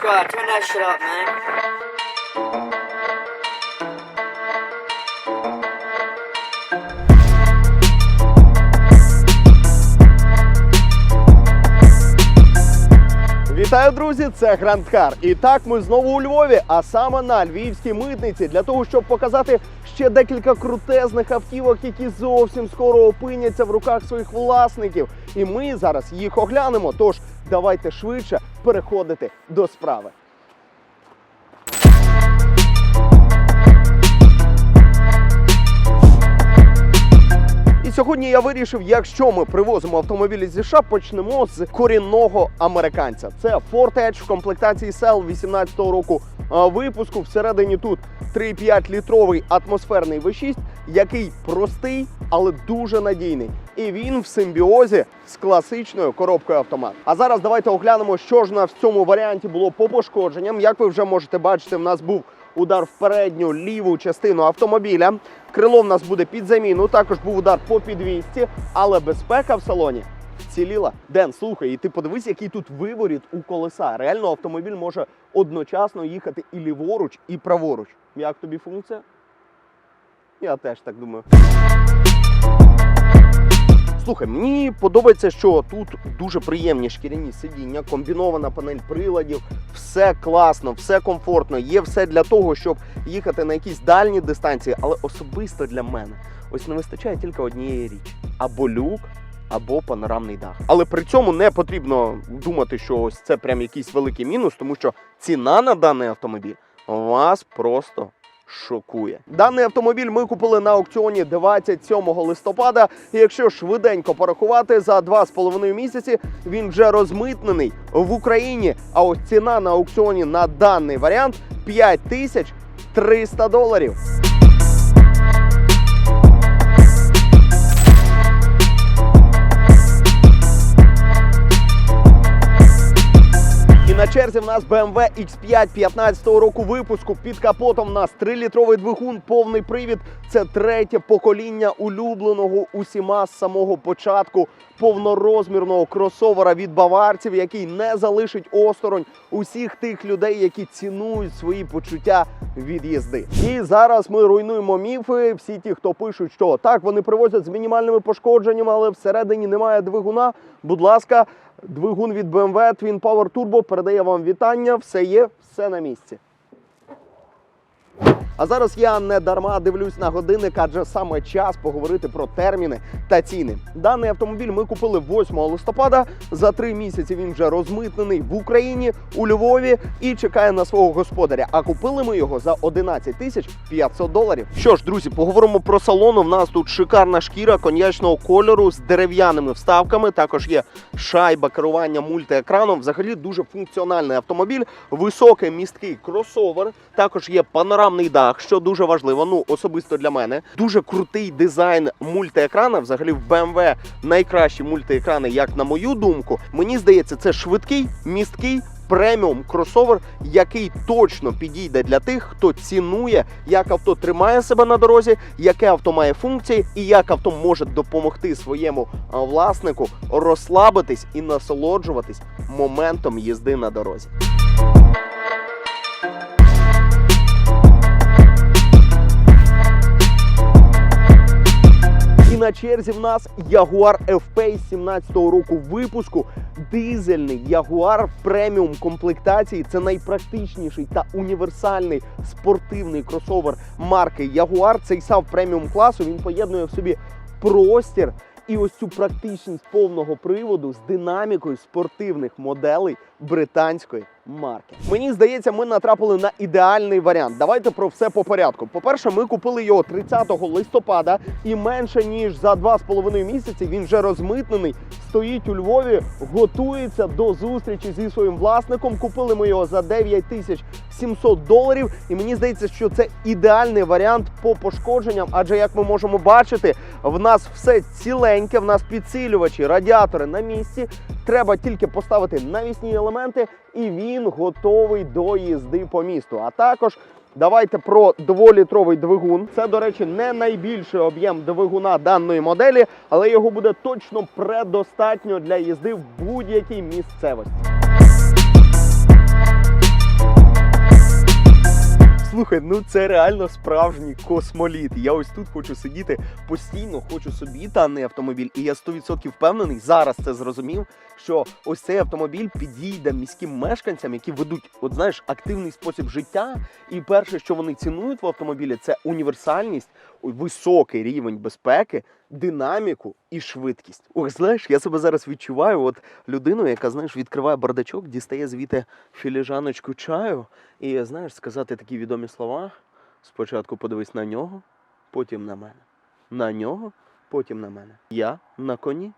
Scott, turn that shit up, man. Вітаю, друзі! Це Гранд Кар. І так ми знову у Львові, а саме на львівській митниці, для того, щоб показати ще декілька крутезних автівок, які зовсім скоро опиняться в руках своїх власників. І ми зараз їх оглянемо. Тож давайте швидше переходити до справи. Сьогодні я вирішив, якщо ми привозимо автомобілі зі США, почнемо з корінного американця. Це Ford Edge в комплектації Cell 18-го року випуску. Всередині тут 3,5 літровий атмосферний V6, який простий, але дуже надійний. І він в симбіозі з класичною коробкою автомат. А зараз давайте оглянемо, що ж на в цьому варіанті було по пошкодженням. Як ви вже можете бачити, в нас був удар в передню ліву частину автомобіля. Крило в нас буде під заміну. Також був удар по підвісті, але безпека в салоні вціліла. Ден, слухай, і ти подивись, який тут виворіт у колеса. Реально автомобіль може одночасно їхати і ліворуч, і праворуч. Як тобі функція? Я теж так думаю. Слухай, мені подобається, що тут дуже приємні шкіряні сидіння, комбінована панель приладів, все класно, все комфортно. Є все для того, щоб їхати на якісь дальні дистанції, але особисто для мене ось не вистачає тільки однієї річі: або люк, або панорамний дах. Але при цьому не потрібно думати, що ось це прям якийсь великий мінус, тому що ціна на даний автомобіль вас просто шокує. Даний автомобіль ми купили на аукціоні 27 листопада. І якщо швиденько порахувати, за 2,5 місяці він вже розмитнений в Україні. А ось ціна на аукціоні на даний варіант 5300 доларів. Черзі в нас BMW X5 15-го року випуску. Під капотом в нас 3-літровий двигун, повний привід. Це третє покоління улюбленого усіма з самого початку повнорозмірного кросовера від баварців, який не залишить осторонь усіх тих людей, які цінують свої почуття від їзди. І зараз ми руйнуємо міфи. Всі ті, хто пишуть, що так вони привозять з мінімальними пошкодженнями, але всередині немає двигуна. Будь ласка, Двигун від BMW Twin Power Turbo передає вам вітання. Все є, все на місці. А зараз я не дарма дивлюсь на годинник, адже саме час поговорити про терміни та ціни. Даний автомобіль ми купили 8 листопада. За три місяці він вже розмитнений в Україні у Львові і чекає на свого господаря. А купили ми його за 11 тисяч 500 доларів. Що ж, друзі, поговоримо про салон. У нас тут шикарна шкіра коньячного кольору з дерев'яними вставками. Також є шайба керування мультиекраном. Взагалі дуже функціональний автомобіль, високий місткий кросовер. Також є панорамний дах, що дуже важливо. Ну особисто для мене. Дуже крутий дизайн мультиекрана. Взагалі в BMW найкращі мультиекрани, як на мою думку. Мені здається, це швидкий, місткий. Преміум кросовер, який точно підійде для тих, хто цінує, як авто тримає себе на дорозі, яке авто має функції, і як авто може допомогти своєму власнику розслабитись і насолоджуватись моментом їзди на дорозі. На черзі в нас Jaguar F-Pace 17-го року випуску. Дизельний Jaguar преміум комплектації. Це найпрактичніший та універсальний спортивний кросовер марки Jaguar. Цей сав преміум класу він поєднує в собі простір і ось цю практичність повного приводу з динамікою спортивних моделей британської марки. Мені здається, ми натрапили на ідеальний варіант. Давайте про все по порядку. По-перше, ми купили його 30 листопада, і менше ніж за 2,5 місяці він вже розмитнений, стоїть у Львові, готується до зустрічі зі своїм власником. Купили ми його за 9 тисяч 700 доларів. І мені здається, що це ідеальний варіант по пошкодженням, адже як ми можемо бачити, в нас все ціленьке, в нас підсилювачі, радіатори на місці. Треба тільки поставити навісні елементи, і він готовий до їзди по місту. А також давайте про дволітровий двигун. Це, до речі, не найбільший об'єм двигуна даної моделі, але його буде точно предостатньо для їзди в будь-якій місцевості. Слухай, ну це реально справжній космоліт. Я ось тут хочу сидіти постійно, хочу собі даний автомобіль, і я 100% впевнений, зараз це зрозумів, що ось цей автомобіль підійде міським мешканцям, які ведуть, от знаєш, активний спосіб життя. І перше, що вони цінують в автомобілі, це універсальність, високий рівень безпеки, динаміку і швидкість. Ох, знаєш, я себе зараз відчуваю, от людину, яка знаєш, відкриває бардачок, дістає звідти філіжаночку чаю, і знаєш, сказати такі відомі слова. Спочатку подивись на нього, потім на мене. На нього, потім на мене. Я на коні.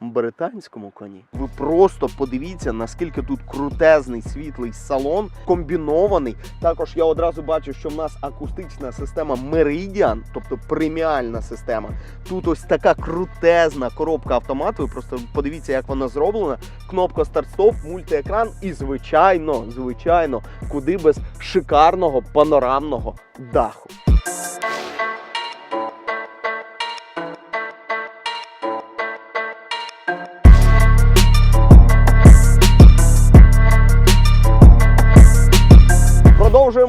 Британському коні. Ви просто подивіться, наскільки тут крутезний світлий салон, комбінований. Також я одразу бачу, що в нас акустична система Meridian, тобто преміальна система. Тут ось така крутезна коробка автомат. Ви просто подивіться, як вона зроблена. Кнопка старт-стоп, мультиекран і, звичайно, звичайно, куди без шикарного панорамного даху.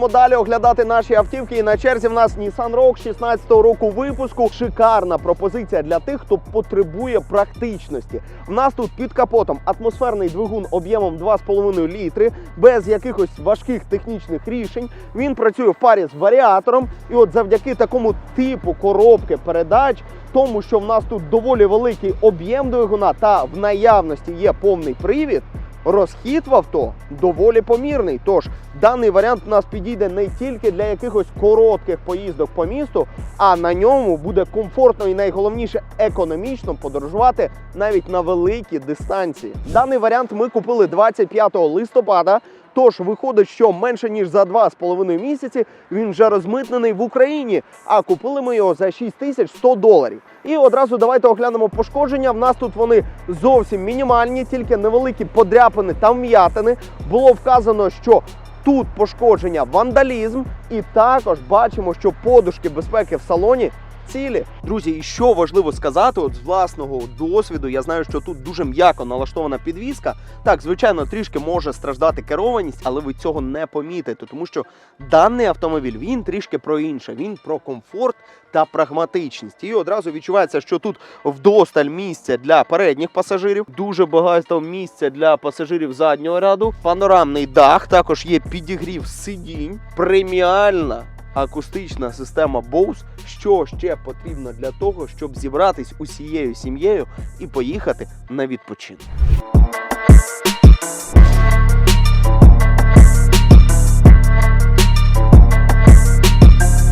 Продовжуємо далі оглядати наші автівки. І на черзі в нас Nissan Rogue 16-го року випуску. Шикарна пропозиція для тих, хто потребує практичності. В нас тут під капотом атмосферний двигун об'ємом 2,5 літри, без якихось важких технічних рішень. Він працює в парі з варіатором. І от завдяки такому типу коробки передач, тому що в нас тут доволі великий об'єм двигуна та в наявності є повний привід. Розхід в авто доволі помірний. Тож даний варіант у нас підійде не тільки для якихось коротких поїздок по місту, а на ньому буде комфортно і найголовніше економічно подорожувати навіть на великі дистанції. Даний варіант ми купили 25 листопада. Тож виходить, що менше ніж за 2,5 місяці він вже розмитнений в Україні, а купили ми його за 6100 доларів. І одразу давайте оглянемо пошкодження. В нас тут вони зовсім мінімальні, тільки невеликі подряпини та вм'ятини. Було вказано, що тут пошкодження вандалізм, і також бачимо, що подушки безпеки в салоні. Цілі, друзі, і що важливо сказати, от з власного досвіду, я знаю, що тут дуже м'яко налаштована підвізка. Так, звичайно, трішки може страждати керованість, але ви цього не помітите, тому що даний автомобіль він трішки про інше. Він про комфорт та прагматичність. І одразу відчувається, що тут вдосталь місця для передніх пасажирів, дуже багато місця для пасажирів заднього ряду, панорамний дах, також є підігрів сидінь, преміальна. Акустична система Bose, що ще потрібно для того, щоб зібратись усією сім'єю і поїхати на відпочинок.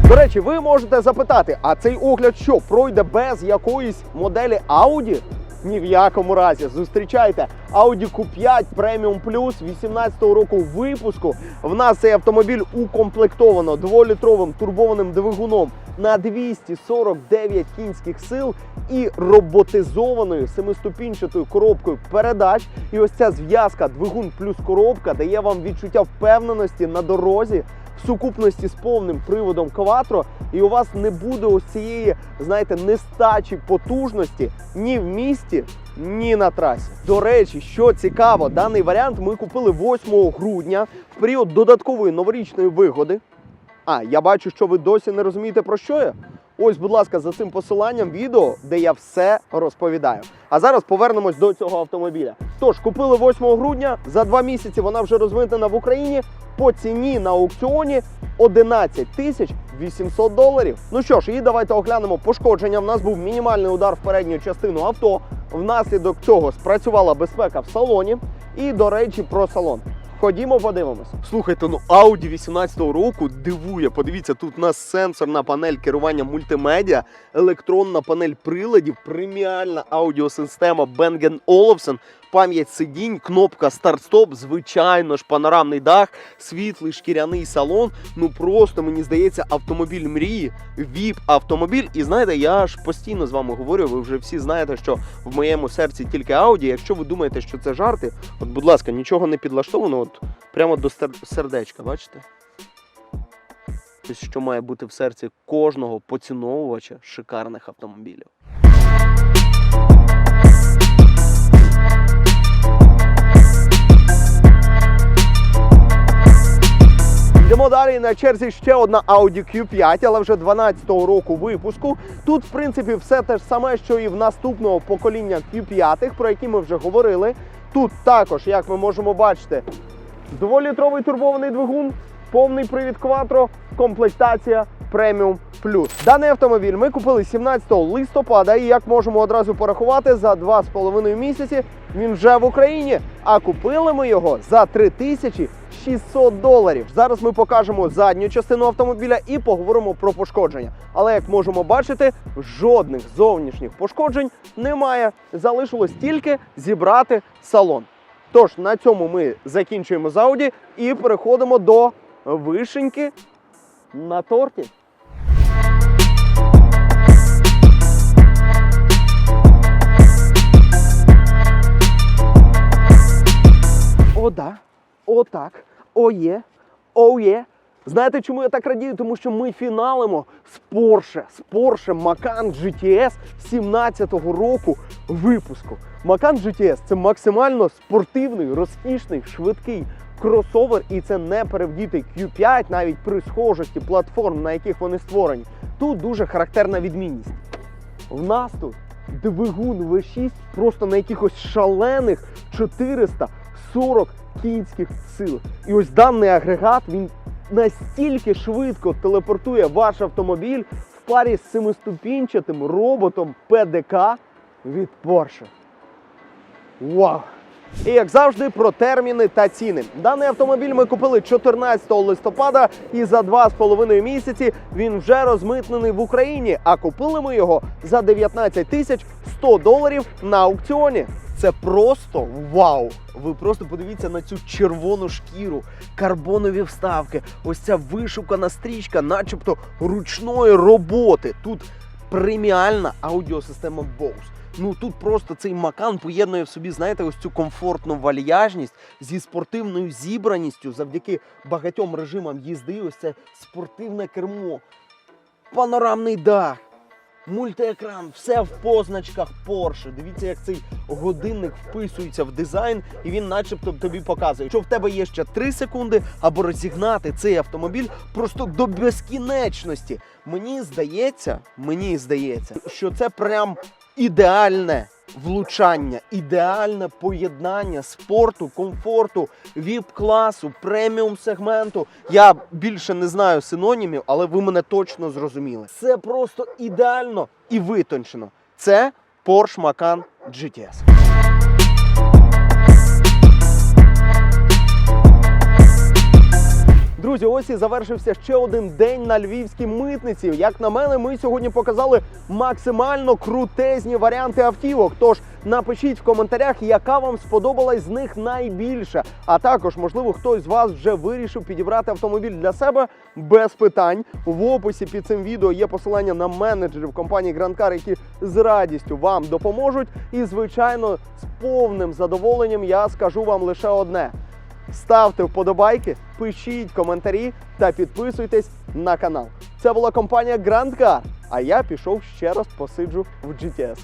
До речі, ви можете запитати, а цей огляд що пройде без якоїсь моделі Audi? Ні в якому разі. Зустрічайте Audi Q5 Premium Plus 18-го року випуску. В нас цей автомобіль укомплектовано дволітровим турбованим двигуном на 249 кінських сил і роботизованою семиступінчатою коробкою передач. І ось ця зв'язка двигун плюс коробка дає вам відчуття впевненості на дорозі сукупності з повним приводом Quattro, і у вас не буде ось цієї, знаєте, нестачі потужності ні в місті, ні на трасі. До речі, що цікаво, даний варіант ми купили 8 грудня в період додаткової новорічної вигоди. А, я бачу, що ви досі не розумієте про що я. Ось, будь ласка, за цим посиланням відео, де я все розповідаю. А зараз повернемось до цього автомобіля. Тож, купили 8 грудня, за два місяці вона вже розвинена в Україні по ціні на аукціоні 11 тисяч 800 доларів. Ну що ж, і давайте оглянемо пошкодження. В нас був мінімальний удар в передню частину авто. Внаслідок цього спрацювала безпека в салоні. І, до речі, про салон. Ходімо, подивимось. Слухайте, ну Audi 18-го року дивує. Подивіться, тут у нас сенсорна панель керування мультимедіа, електронна панель приладів, преміальна аудіосистема Bang Olufsen, пам'ять сидінь, кнопка старт-стоп, звичайно ж, панорамний дах, світлий шкіряний салон. Ну просто мені здається, автомобіль мрії, віп автомобіль. І знаєте, я ж постійно з вами говорю. Ви вже всі знаєте, що в моєму серці тільки Audi. Якщо ви думаєте, що це жарти, от, будь ласка, нічого не підлаштовано, от прямо до сердечка, бачите? Що має бути в серці кожного поціновувача шикарних автомобілів. Далі. На черзі ще одна Audi Q5, але вже 12-го року випуску. Тут, в принципі, все те ж саме, що і в наступного покоління Q5, про які ми вже говорили. Тут також, як ми можемо бачити, Дволітровий турбований двигун, повний привід Quattro, комплектація Premium Plus. Даний автомобіль ми купили 17 листопада, і як можемо одразу порахувати, за 2,5 місяці він вже в Україні. А купили ми його за 3600 доларів. Зараз ми покажемо задню частину автомобіля і поговоримо про пошкодження. Але як можемо бачити, жодних зовнішніх пошкоджень немає. Залишилось тільки зібрати салон. Тож на цьому ми закінчуємо з Audi і переходимо до вишеньки на торті. О, да. О. Є. О, є. Знаєте, чому я так радію? Тому що ми фіналимо з Porsche, з Porsche Macan GTS 17-го року випуску. Macan GTS це максимально спортивний, розкішний, швидкий кросовер, і це не перевдітий Q5 навіть при схожості платформ, на яких вони створені. Тут дуже характерна відмінність. В нас тут двигун V6 просто на якихось шалених 440 кінських сил. І ось даний агрегат він настільки швидко телепортує ваш автомобіль в парі з семиступінчатим роботом ПДК від Porsche. Вау! І як завжди, про терміни та ціни. Даний автомобіль ми купили 14 листопада, і за 2,5 місяці він вже розмитнений в Україні. А купили ми його за 19 тисяч 100 доларів на аукціоні. Це просто вау! Ви просто подивіться на цю червону шкіру, карбонові вставки, ось ця вишукана стрічка, начебто ручної роботи. Тут преміальна аудіосистема Bose. Ну тут просто цей макан поєднує в собі, знаєте, ось цю комфортну вальяжність зі спортивною зібраністю завдяки багатьом режимам їзди. Ось це спортивне кермо, панорамний дах, мультиекран, все в позначках Porsche. Дивіться, як цей годинник вписується в дизайн, і він, начебто, тобі показує, що в тебе є ще 3 секунди, або розігнати цей автомобіль просто до безкінечності. Мені здається, мені здається, що це прям ідеальне влучання, ідеальне поєднання спорту, комфорту, віп-класу, преміум сегменту. Я більше не знаю синонімів, але ви мене точно зрозуміли. Це просто ідеально і витончено. Це Porsche Macan GTS. Друзі, ось і завершився ще один день на львівській митниці. Як на мене, ми сьогодні показали максимально крутезні варіанти автівок. Тож напишіть в коментарях, яка вам сподобалась з них найбільше. А також, можливо, хтось з вас вже вирішив підібрати автомобіль для себе без питань. В описі під цим відео є посилання на менеджерів компанії Grand Car, які з радістю вам допоможуть. І, звичайно, з повним задоволенням я скажу вам лише одне. Ставте вподобайки, пишіть коментарі та підписуйтесь на канал. Це була компанія Grand Car, а я пішов ще раз посиджу в GTS.